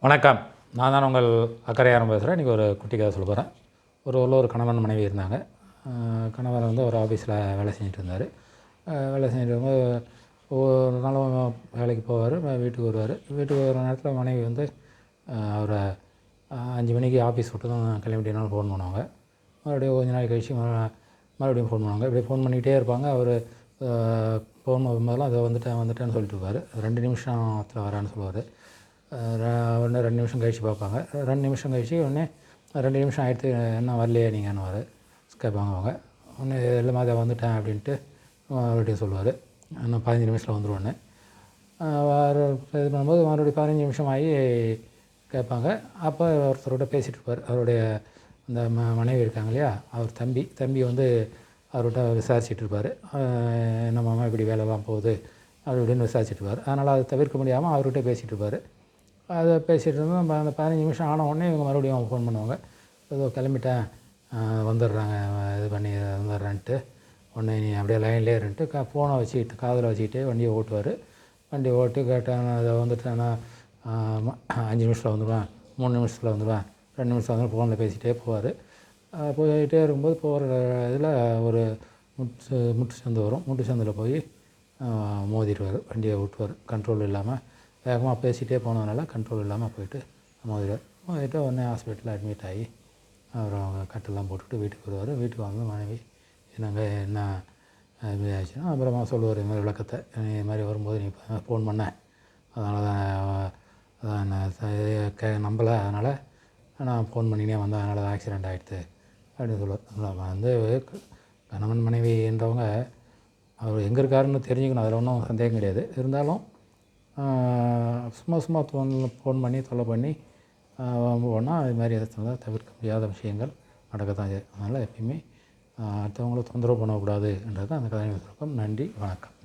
வணக்கம். நான் தான் உங்கள் அக்கறையாரம் பேசுகிறேன் இன்றைக்கி ஒரு குட்டி கதை சொல்ல போகிறேன் ஒரு ஊரில் ஒரு கணவன் மனைவி இருந்தாங்க. கணவர் வந்து ஒரு ஆஃபீஸில் வேலை செஞ்சுட்டு இருந்தார். வேலை செஞ்சுட்டு இருக்கும்போது ஒவ்வொரு நாளும் வேலைக்கு போவார் வீட்டுக்கு வருவார். வீட்டுக்கு வர நேரத்தில் மனைவி வந்து அவரை அஞ்சு மணிக்கு ஆஃபீஸ் விட்டு தான் கிளம்பிட்டேனாலும் ஃபோன் பண்ணுவாங்க. மறுபடியும் கொஞ்ச நாள் கழிச்சு மறு- மறுபடியும் ஃபோன் பண்ணுவாங்க. இப்படி ஃபோன் பண்ணிகிட்டே இருப்பாங்க. அவர் ஃபோன் போதெல்லாம் அதை வந்துட்டேன் வந்துட்டேன்னு சொல்லிட்டு இருப்பார். ரெண்டு நிமிஷத்தில் வரான்னு சொல்லுவார். ஒன்று ரெண்டு நிமிஷம் கழித்து பார்ப்பாங்க. ரெண்டு நிமிஷம் கழித்து உடனே ரெண்டு நிமிஷம் ஆகிடுத்து என்ன வரலையே நீங்கன்னு வர கேட்பாங்க அவங்க உடனே எல்லாமே அதை வந்துட்டேன் அப்படின்ட்டு மறுபடியும் சொல்லுவார். இன்னும் பதினஞ்சு நிமிஷத்தில் வந்துடுவோன்னு வர இது பண்ணும்போது மறுபடியும் பதினஞ்சு நிமிஷம் ஆகி கேட்பாங்க. அப்போ ஒருத்தரோட பேசிகிட்டு இருப்பார். அவருடைய அந்த ம மனைவி இருக்காங்க இல்லையா? அவர் தம்பி. தம்பி வந்து அவர்கிட்ட விசாரிச்சுட்டு இருப்பார். என்ன மாமா இப்படி வேலைலாம் போகுது அப்படி இப்படின்னு விசாரிச்சுட்டு இருப்பார். அதனால் அதை தவிர்க்க முடியாமல் அவர்கிட்ட பேசிகிட்டு இருப்பார். அதை பேசிகிட்டு இருந்தோம். நம்ம அந்த பதினஞ்சு நிமிஷம் ஆன உடனே இவங்க மறுபடியும் ஃபோன் பண்ணுவாங்க. ஏதோ கிளம்பிட்டேன் வந்துடுறாங்க இது பண்ணி வந்துடுறேன்ட்டு. உடனே நீ அப்படியே லைன்லேயே இருந்துட்டு கா ஃபோனை வச்சுக்கிட்டு காதில் வச்சுக்கிட்டே வண்டியை ஓட்டுவார். வண்டி ஓட்டு கேட்டேன் அதை வந்துட்டேன்னா அஞ்சு நிமிஷத்தில் வந்துடுவேன் மூணு நிமிஷத்தில் வந்துடுவேன் ரெண்டு நிமிஷம் வந்து ஃபோனில் பேசிகிட்டே போவார். போயிட்டே இருக்கும்போது போகிற இதில் ஒரு முட்டு முட்டு சந்து வரும். முட்டு சந்தில் போய் மோதிடுவார் வண்டியை விட்டுவார் கண்ட்ரோல் இல்லாமல் வேகமாக பேசிகிட்டே போனதுனால கண்ட்ரோல் இல்லாமல் போயிட்டு மோதிடுவார் மோதிட்டு உடனே ஹாஸ்பிட்டலில் அட்மிட் ஆகி அப்புறம் கட்டெல்லாம் போட்டுட்டு வீட்டுக்கு வருவார். வீட்டுக்கு வந்து மனைவி என்னங்க என்ன இது ஆச்சுன்னா அப்புறமா சொல்லுவார் இது மாதிரி விளக்கத்தை நீ இது மாதிரி வரும்போது நீ ஃபோன் பண்ண. அதனால தான் அதான் கே நம்பலை. அதனால் நான் ஃபோன் பண்ணினே வந்தேன். அதனால தான் ஆக்சிடெண்ட் ஆகிடுது அப்படின்னு சொல்லுவார் வந்து கணவன் மனைவி என்றவங்க அவர் எங்கே இருக்காருன்னு தெரிஞ்சுக்கணும். அதில் ஒன்றும் சந்தேகம் கிடையாது. இருந்தாலும் சும்மா சும்மா ஃபோன் ஃபோன் பண்ணி தொல்லை பண்ணி போனால் இது மாதிரி எதாவது தவிர்க்க முடியாத விஷயங்கள் நடக்க தான் அதனால் எப்பயுமே அடுத்தவங்களை தொந்தரவு பண்ணக்கூடாது என்றது தான் அந்த கதை நன்றி வணக்கம்.